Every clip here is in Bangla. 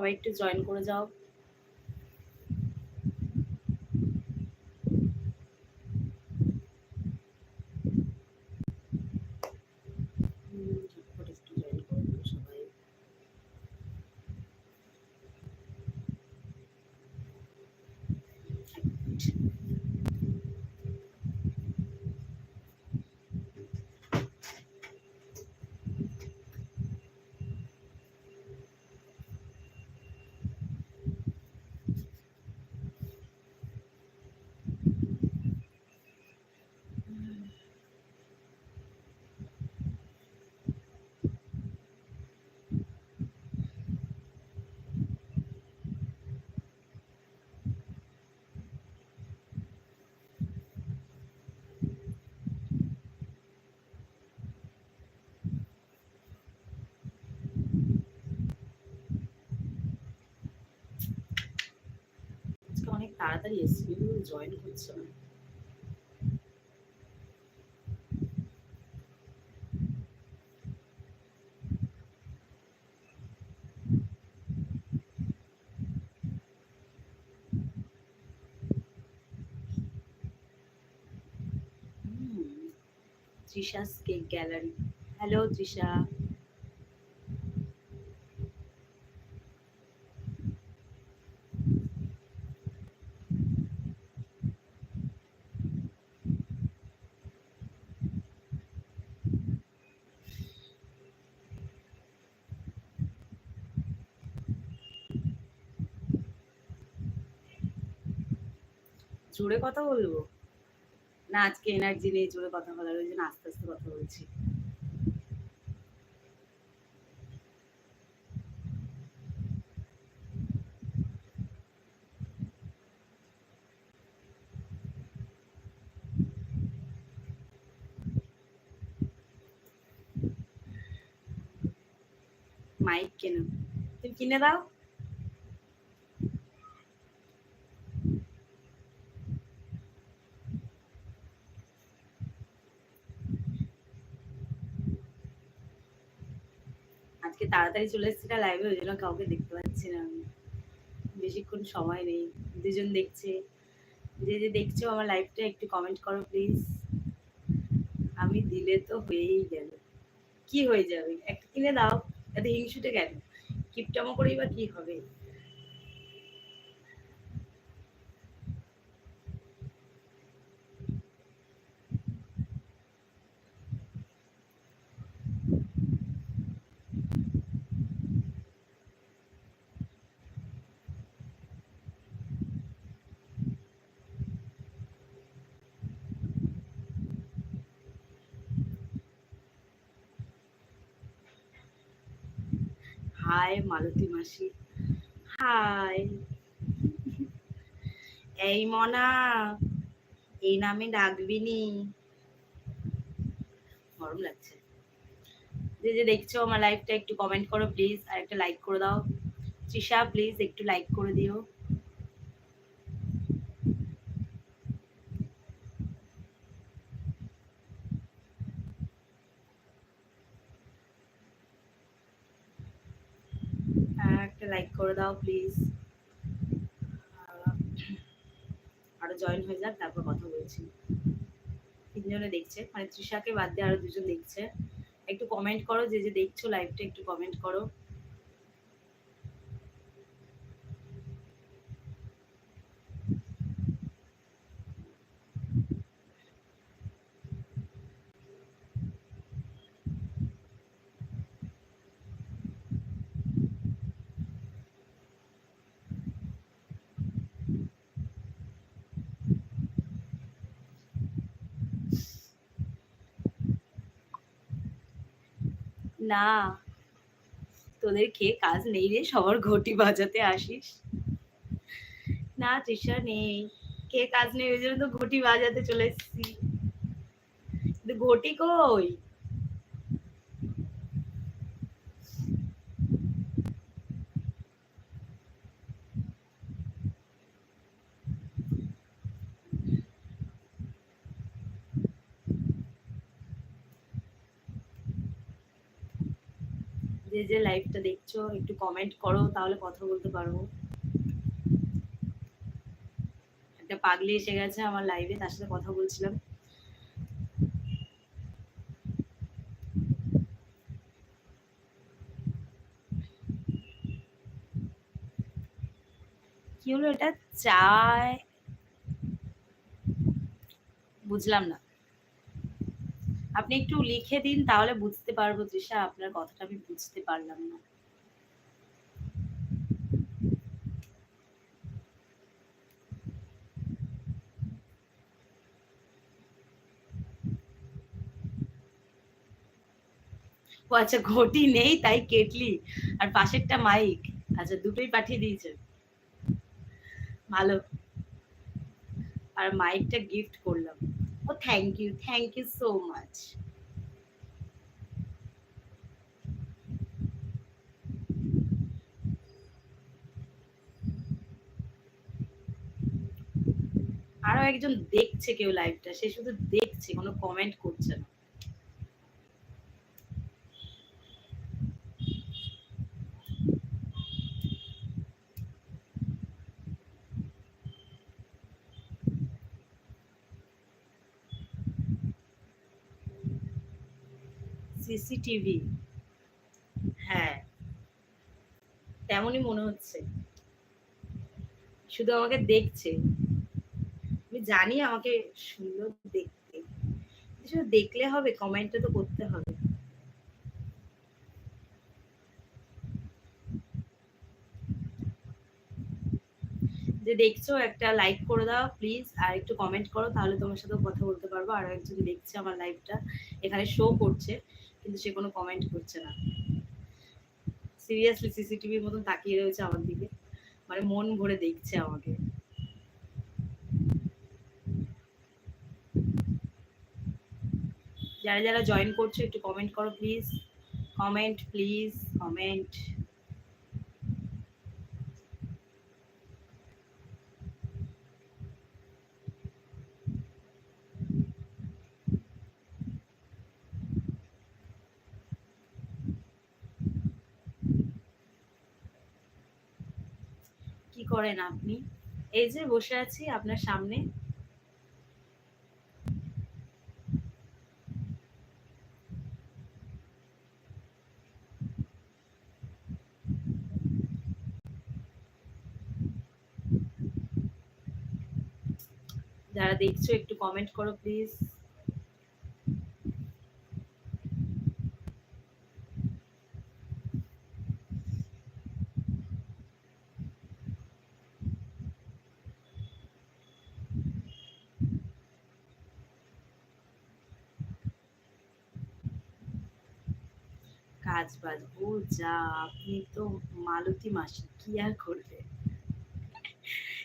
সবাই একটু জয়েন করে যাও। তাড়াতাড়ি এসেছি জয়েন করছে না হুম, তৃষাস কেক গ্যালারি হ্যালো জোরে কথা বলব? না, আজকে এনার্জি নেই, জোরে কথা বলার, ওই জন্য আস্তে আস্তে কথা বলছি। মাইক কেন। তুমি কিনে দাও। আজকে তাড়াতাড়ি চলে এসেছি না লাইভে ওই জন্য কাউকে দেখতে পাচ্ছি না আমি। বেশিক্ষণ সময় নেই। দুজন দেখছে। যে যে দেখছ আমার লাইভটা একটু কমেন্ট করো প্লিজ আমি দিলে তো হয়েই গেল। কি হয়ে যাবে? একটা কিনে দাও, এত হিংসুটে কেন? কিপটামো করেই বা কি হবে? হাই মালতী মাসি। হাই। এই মনা, এই নামে ডাকবিনি। গরম লাগছে। যে যে দেখছ আমার লাইভটা একটু কমেন্ট করো প্লিজ আর একটা লাইক করে দাও। তৃষা প্লিজ একটু লাইক করে দিও আর একটা লাইক করে দাও প্লিজ আরও জয়েন হয়ে যাক, তারপর কথা বলছি। তিনজনে দেখছে। মানে তৃষাকে বাদ দিয়ে আরও দুজন দেখছে। একটু কমেন্ট করো, যে যে দেখছ লাইভটা একটু কমেন্ট করো। না, তোদের খেয়ে কাজ নেই রে, সবার ঘটি বাজাতে আসিস। না, তৃষা নেই কে কাজ নেই, ওই জন্য তো ঘটি বাজাতে চলে এসেছি। ঘটি কই? যে লাইভটা দেখছ, একটু কমেন্ট করো, তাহলে কথা বলতে পারব। একটা পাগলি এসে গেছে আমার লাইভে তার সাথে কথা বলছিলাম। কি হলো এটা? চায়। বুঝলাম না। আপনি একটু লিখে দিন, তাহলে বুঝতে পারব তৃষা, আপনার কথাটা আমি বুঝতে পারলাম না। ও আচ্ছা ঘটি নেই, তাই কেটলি। আর পাশেরটা মাইক। আচ্ছা দুটোই পাঠিয়ে দিয়েছে। ভালো। আর মাইকটা গিফট করলাম। ও thank you thank you so much আরও একজন দেখছে কেউ লাইভটা সে শুধু দেখছে, কোনো কমেন্ট করছে না। সিসিটিভি। হ্যাঁ। তেমনই মনে হচ্ছে। শুধু আমাকে দেখছে। আমি জানি আমাকে সুন্দর দেখতে। শুধু দেখলে হবে কমেন্টটা তো করতে হবে। যে দেখছ, একটা লাইক করে দাও প্লিজ আর একটু কমেন্ট করো, তাহলে তোমার সাথে কথা বলতে পারব। আর একজন দেখছে আমার লাইভটা এখানে শো করছে। কিন্তু সে কোনো কমেন্ট করছে না। সিরিয়াসলি সিসিটিভির মতন তাকিয়ে রয়েছে আমার দিকে। মানে মন ভরে দেখছে আমাকে। যারা যারা জয়েন করছ, একটু কমেন্ট করো প্লিজ কমেন্ট প্লিজ কমেন্ট করেন আপনি? এই যে বসে আছি আপনার সামনে। যারা দেখছ একটু কমেন্ট করো প্লিজ বাজ ও যা, আপনি তো মালতী মাসি, কি আর করবে?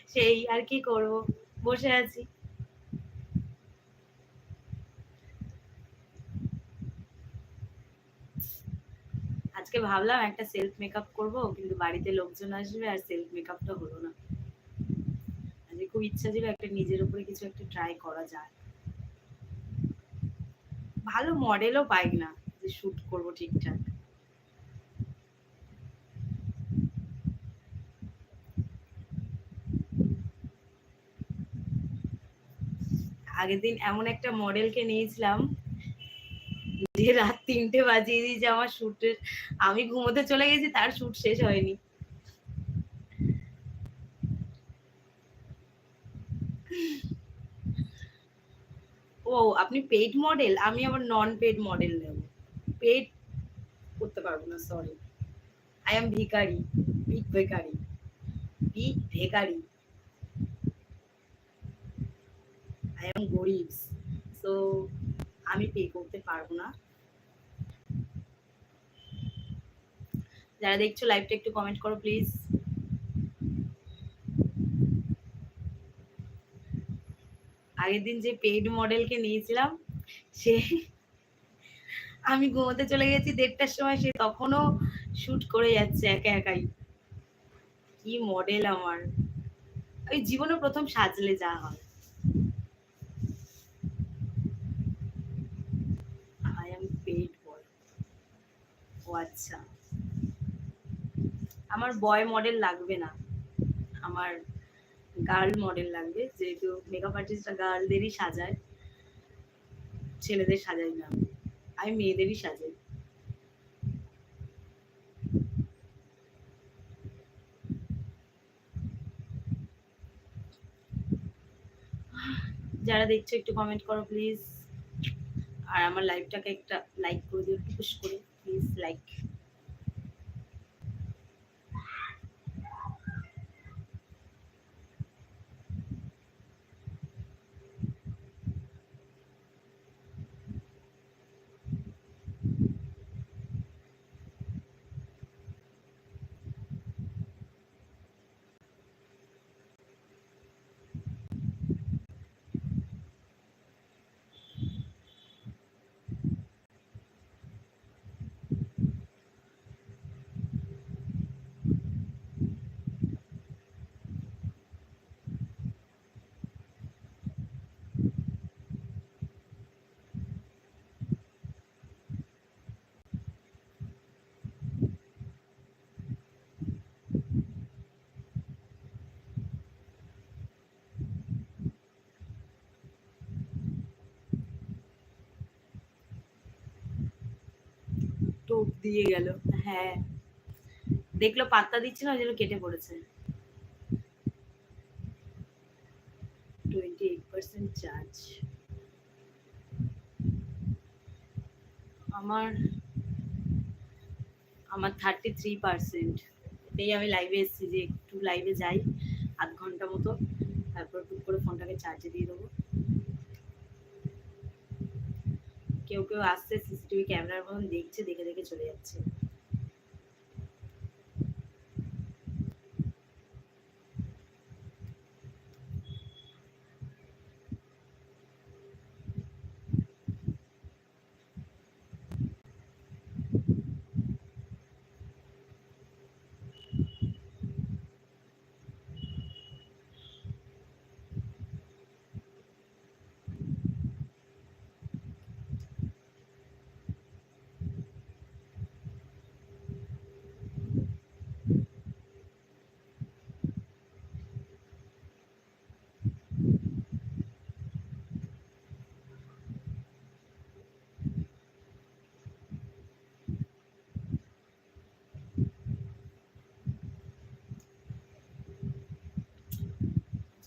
সেই আর কি করব? বসে আছি। আজকে ভাবলাম একটা সেলফ মেকআপ করব, কিন্তু বাড়িতে লোকজন আসবে আর সেলফ মেকআপটা হলো না। আজকে খুব ইচ্ছা ছিল একটা নিজের উপরে কিছু একটা ট্রাই করা যায়। ভালো মডেলও পাই না যে শুট করব ঠিকঠাক। আগের দিন এমন একটা মডেলকে নিয়েছিলাম যে রাত তিনটে বাজিয়ে দিয়েছে আমার শুটের আমি ঘুমোতে চলে গেছি, তার শুট শেষ হয়নি। ও, আপনি পেড মডেল আমি আবার নন পেড মডেল নেব। পেড করতে পারব না সরি আই এম ভিকারি ভিক ভিকারি ভিক ভিকারি আই এম গরিব সো আমি পে করতে পারব না। যারা দেখছ লাইভটা একটু কমেন্ট করো প্লিজ আগের দিন যে পেইড মডেলকে নিয়েছিলাম, সে আমি ঘুমোতে চলে গেছি দেড়টার সময়, সে তখনও শুট করে যাচ্ছে একা একাই। কি মডেল আমার। ওই জীবনে প্রথম সাজলে যা হয় আই এম পেইড বয় ও আচ্ছা। আমার বয় মডেল লাগবে না। আমার গার্ল মডেল লাগবে। যেহেতু মেকআপ আর্টিস্টরা গার্লদেরই সাজায়। ছেলেদের সাজাই না। আমি মেয়েদেরই সাজাই। যারা দেখছ একটু কমেন্ট করো প্লিজ আর আমার লাইভটাকে একটা লাইক করে দিও পুশ করে। প্লিজ লাইক টোপ দিয়ে গেল। হ্যাঁ। দেখল পাত্তা দিচ্ছে না, ওই কেটে পড়েছে। টোয়েন্টি এইট পার্সেন্ট চার্জ আমার আমার থার্টি থ্রি পার্সেন্ট এটাই আমি লাইভে এসেছি যে একটু লাইভে যাই, আধ ঘণ্টা মতো। তারপর টুক করে ফোনটাকে চার্জে দিয়ে দেবো। কেউ কেউ আসছে সিসিটিভি ক্যামেরার মতন দেখছে দেখে দেখে চলে যাচ্ছে।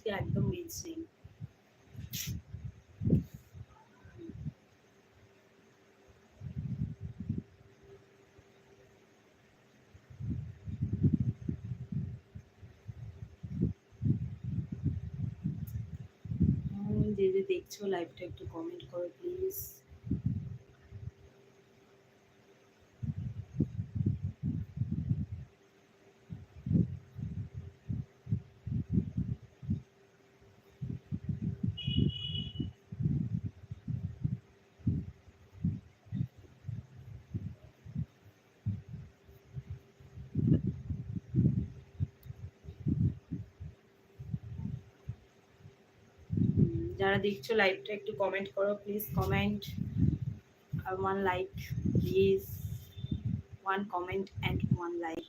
আজকে একদম রিচ যে যে দেখছ লাইভটা একটু কমেন্ট করো প্লিজ যারা দেখছ লাইভটা একটু কমেন্ট করো please comment one like please one comment and one like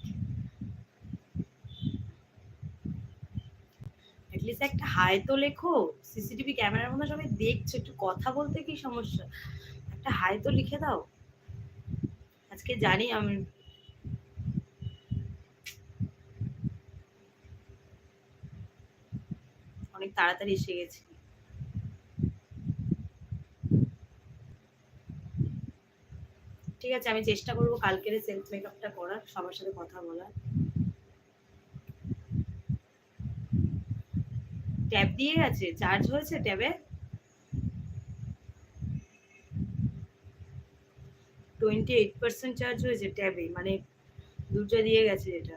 at least একটা হাই তো লেখো সিসিটিভি ক্যামেরার মধ্যে সবাই দেখছ, একটু কথা বলতে কি সমস্যা? একটা হাই তো লিখে দাও। আজকে জানি আমি। অনেক তাড়াতাড়ি এসে গেছি। ঠিক আছে, আমি চেষ্টা করব কালকের সেলফ মেকআপটা করার, সবার সাথে কথা বলার। ট্যাব দিয়ে গেছে? চার্জ হয়েছে ট্যাবে? টোয়েন্টি এইট পার্সেন্ট চার্জ হয়েছে ট্যাবে মানে দুটো দিয়ে গেছে এটা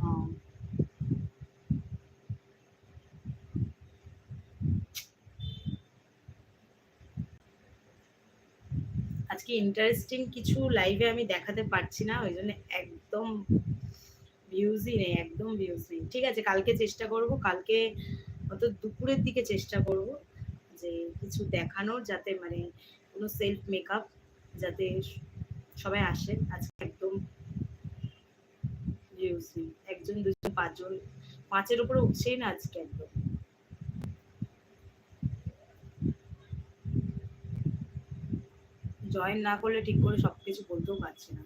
হ্যাঁ আজকে ইন্টারেস্টিং কিছু লাইভে আমি দেখাতে পারছি না, ওই জন্য একদম ভিউজই নেই, একদম ভিউজ নেই। ঠিক আছে, কালকে চেষ্টা করব, কালকে অত দুপুরের দিকে চেষ্টা করব যে কিছু দেখানোর যাতে মানে কোনো সেলফ মেকআপ যাতে সবাই আসে, আজকে একদম ভিউজ নেই। একজন, দুজন, পাঁচজন, পাঁচের উপরে উঠছেই না আজকে একদম। জয়েন না করলে ঠিক করে সবকিছু বলতেও পারছি না।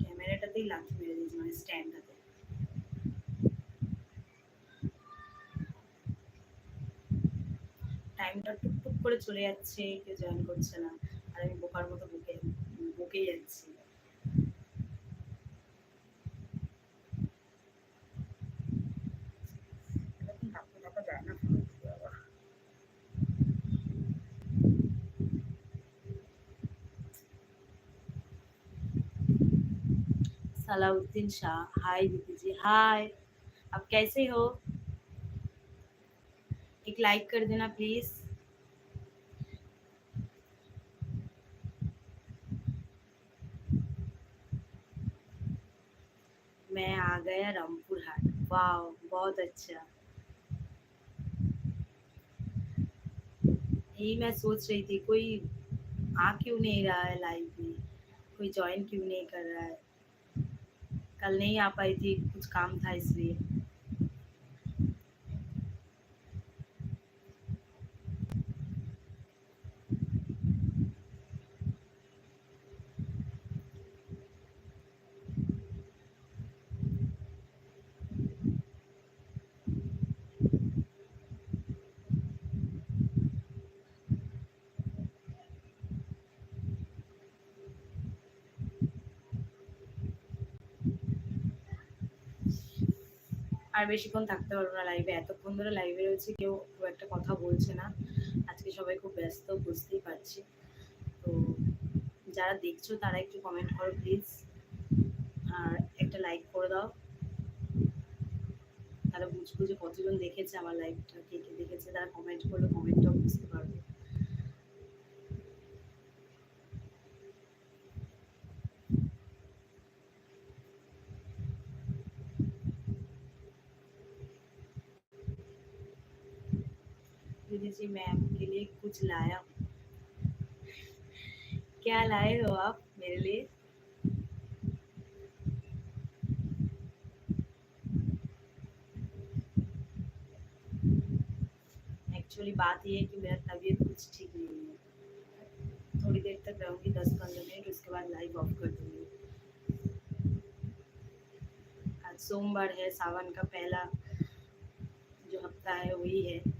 ক্যামেরাটাতেই লাথি মেরে দিয়েছি মানে স্ট্যান্ডটাতে টাইমটা টুকটুক করে চলে যাচ্ছে কেউ জয়েন করছে না আর আমি বোকার মতো বুকে বুকেই যাচ্ছি सलाउद्दीन शाह हाय दीदी जी हाय आप कैसे हो लाइक कर देना प्लीज़ मैं आ गया रामपुर हाट। वाह बहुत अच्छा। यही मैं सोच रही थी, कोई आ क्यों नहीं रहा है लाइव में? कोई ज्वाइन क्यों नहीं कर रहा है? कल नहीं आ पाई थी, कुछ काम था इसलिए। আর বেশিক্ষণ থাকতে পারব না লাইভে এতক্ষণ ধরে লাইভে রয়েছে, কেউ খুব একটা কথা বলছে না। আজকে সবাই খুব ব্যস্ত, বুঝতেই পারছি। তো যারা দেখছ, তারা একটু কমেন্ট করো প্লিজ আর একটা লাইক করে দাও। তারা বুঝব যে কতজন দেখেছে আমার লাইভটা কে কে দেখেছে, তারা কমেন্ট করলে কমেন্টটাও বুঝতে पूजा जी मैं आपके लिए कुछ लाया। हूँ क्या लाए हो आप मेरे लिए? एक्चुअली बात ये है कि मेरा तबीयत कुछ ठीक नहीं है। थोड़ी देर तक रहूँगी दस पंद्रह मिनट, उसके बाद लाइव ऑफ़ कर दूँगी। आज सोमवार है, सावन का पहला जो हफ़्ता है, वही है।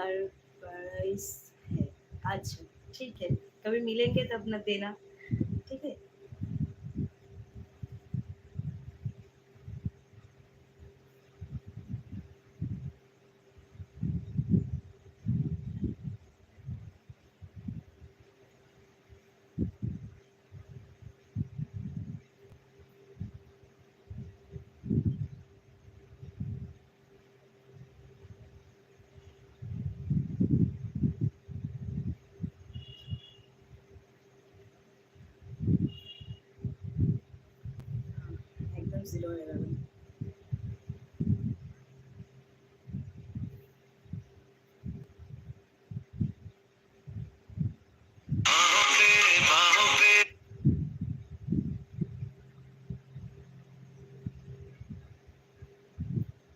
सरप्राइज़ है। अच्छा ठीक है। कभी मिलेंगे तब न देना ठीक है జీరో ఎరర్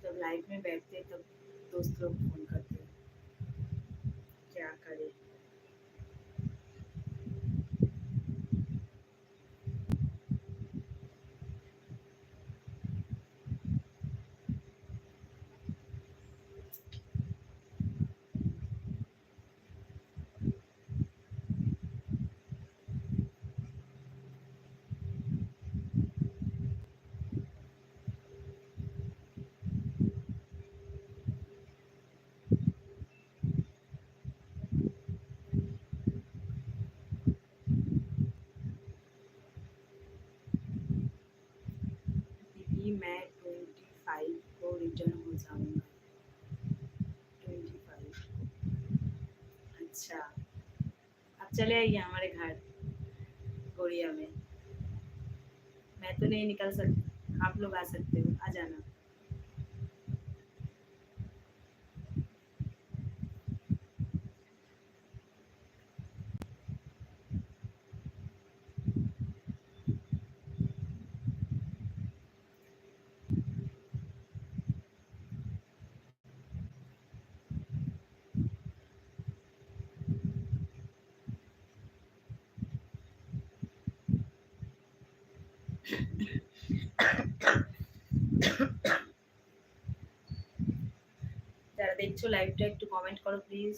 जब लाइफ में बैठते तब दोस्त लोग अच्छा। आप चले आइए हमारे घर, गोड़िया में। मैं तो नहीं निकल सकती। आप लोग आ सकते हो, आ जाना। লাইভটা একটু কমেন্ট করো প্লিজ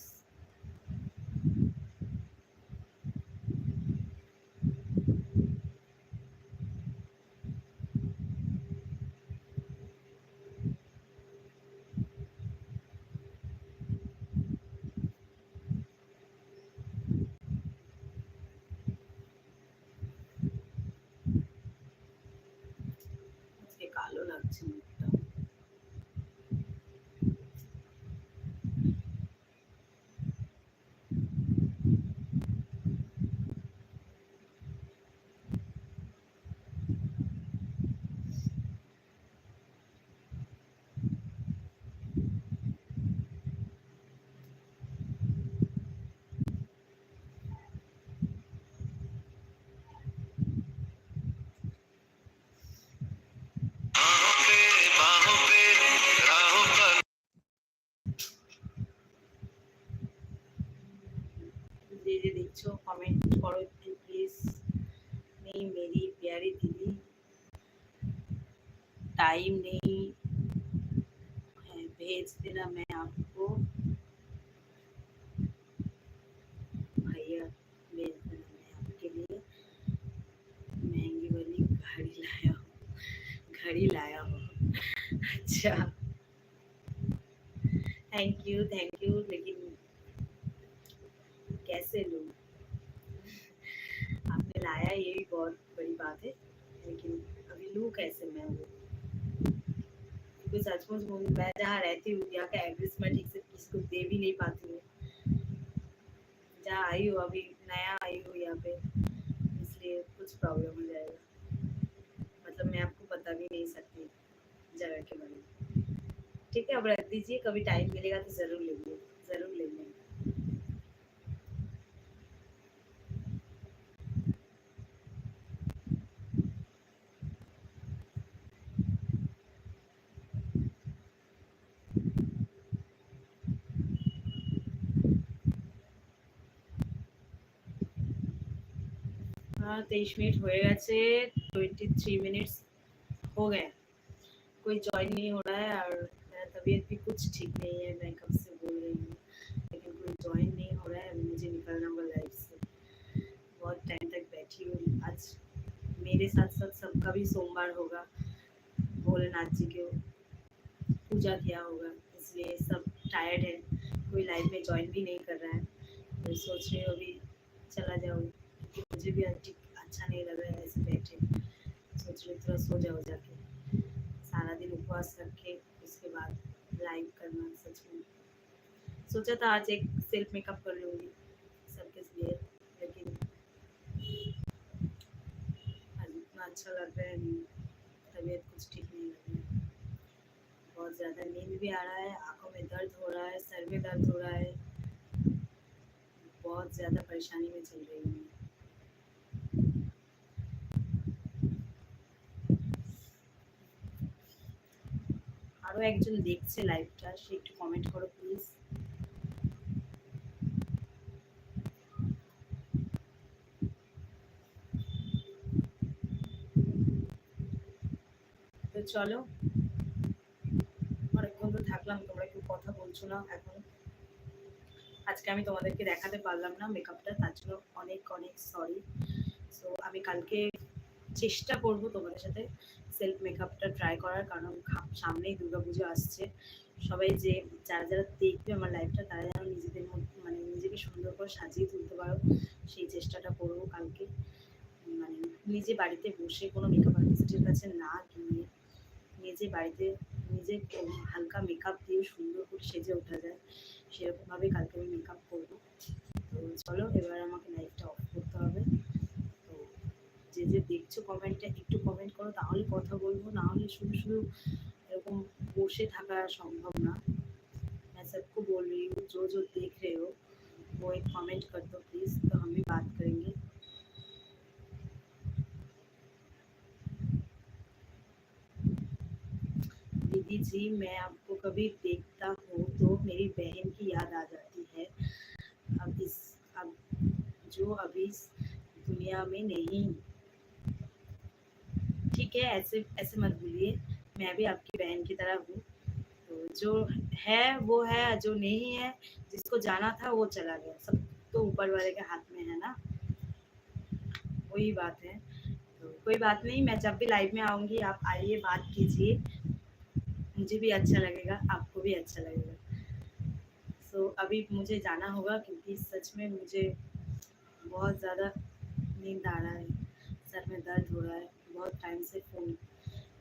যে যে দেখছো কমেন্ট করো प्लीज़ नहीं मेरी प्यारी दीदी टाइम नहीं भेज देना मैं आपको भैया भेज देना मैं आपके लिए महँगी वाली घड़ी लाया हूँ घड़ी लाया हूँ अच्छा थैंक यू थैंक यू लेकिन कैसे लूँ। आपने लाया, ये भी बहुत बड़ी बात है, लेकिन अभी लूँ कैसे मैं वो? क्योंकि सचमुच मैं जहाँ रहती हूँ, यहाँ का एड्रेस मैं ठीक से किसी दे भी नहीं पाती हूँ। जहाँ आई हूँ, अभी नया आई हूँ यहाँ पे, इसलिए कुछ प्रॉब्लम हो जाएगा। मतलब मैं आपको बता भी नहीं सकती जगह के बारे में। ठीक है, अब रख दीजिए, कभी टाइम मिलेगा तो ज़रूर लेंगे ज़रूर लेंगे तेईस मिनट हो गए ट्वेंटी थ्री मिनट्स हो गए कोई ज्वाइन नहीं हो रहा है और तबीयत भी कुछ ठीक नहीं है, मैं कब से बोल रही हूँ, लेकिन कोई ज्वाइन नहीं हो रहा है मुझे निकलना होगा लाइफ से। बहुत टाइम तक बैठी हूँ। आज मेरे साथ साथ सबका भी सोमवार होगा। भोलेनाथ जी के पूजा किया होगा, इसलिए सब टायर्ड है। कोई लाइफ में ज्वाइन भी नहीं कर रहा है। तो सोच रही हूँ अभी चला जाऊँ मुझे भी अच्छी अच्छा नहीं लग रहा है, ऐसे बैठे। सोच रही थोड़ा सो जाओ जाके। सारा दिन उपवास रख के उसके बाद लाइव करना सच में। सोचा था आज एक सेल्फ मेकअप कर लूँगी, सबके लिए, लेकिन आज इतना अच्छा लग रहा है नहीं तबीयत कुछ ठीक नहीं लग रही। बहुत ज़्यादा नींद भी आ रहा है, आँखों में दर्द हो रहा है, सर में दर्द हो रहा है। बहुत ज़्यादा परेशानी में चल रही हूँ। আরও একজন দেখছে লাইভটা সে একটু কমেন্ট করো প্লিজ তো চলো। অনেকক্ষণ তো থাকলাম, তোমরা কেউ কথা বলছো না এখন। আজকে আমি তোমাদেরকে দেখাতে পারলাম না মেকআপটা তার জন্য অনেক অনেক সরি সো আমি কালকে চেষ্টা করব তোমাদের সাথে সেলফ মেকআপটা ট্রাই করার, কারণ সামনেই দুর্গাপুজো আসছে। সবাই যে, যারা যারা দেখবে আমার লাইফটা তারা যেন নিজেদের মধ্যে মানে নিজেকে সুন্দর করে সাজিয়ে তুলতে পারো। সেই চেষ্টাটা করব কালকে। মানে নিজে বাড়িতে বসে কোনো মেকআপ আর্টিস্টের কাছে না গিয়ে নিজে বাড়িতে নিজে হালকা মেকআপ দিয়ে সুন্দর করে সেজে ওঠা যায়। সেরকমভাবে কালকে আমি মেকআপ করব। তো চলো, এবার আমাকে লাইফটা অফ করতে হবে। যে যে দেখছো কমেন্টটা একটু কমেন্ট করো তাহলে কথা বলবো না হলে শুধু শুধু এরকম বসে থাকা সম্ভব না मैं सबको बोल रही हूँ जो जो देख रहे हो वो एक कमेंट कर दो प्लीज़ तो हम भी बात करेंगे दीदी जी मैं आपको कभी देखता हूँ तो मेरी बहन की याद आ जाती है अब इस अब जो अभी इस दुनिया में नहीं ठीक है, ऐसे ऐसे मत बोलिए। मैं भी आपकी बहन की तरह हूँ। तो जो है, वो है, जो नहीं है, जिसको जाना था, वो चला गया। सब तो ऊपर वाले के हाथ में है ना? वही बात है। तो कोई बात नहीं, मैं जब भी लाइव में आऊँगी, आप आइए, बात कीजिए। मुझे भी अच्छा लगेगा, आपको भी अच्छा लगेगा। सो अभी मुझे जाना होगा, क्योंकि सच में मुझे बहुत ज़्यादा नींद आ रहा है। सर में दर्द हो रहा है। बहुत टाइम से फ़ोन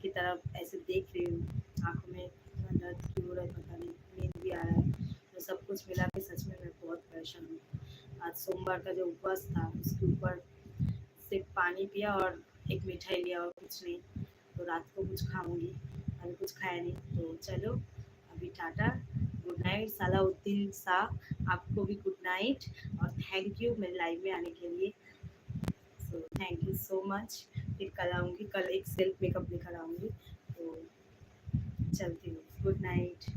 की तरफ़ ऐसे देख रही हूँ। आँखों में इतना दर्द क्यों हो रहा है पता नहीं, नींद भी आ रहा है। तो सब कुछ मिला के सच में मैं बहुत परेशान हूँ। आज सोमवार का जो उपवास था, उसके ऊपर सिर्फ़ पानी पिया और एक मिठाई लिया और कुछ नहीं। तो रात को कुछ खाऊँगी, अभी कुछ खाया नहीं। तो चलो, अभी Tata. Good night Salauddin Shah. आपको भी गुड नाइट और थैंक यू मेरे लाइव में आने के लिए। So thank you so much फिर कल आऊँगी कल एक सेल्फ मेकअप लेकर आऊँगी तो चलती हूँ। Good night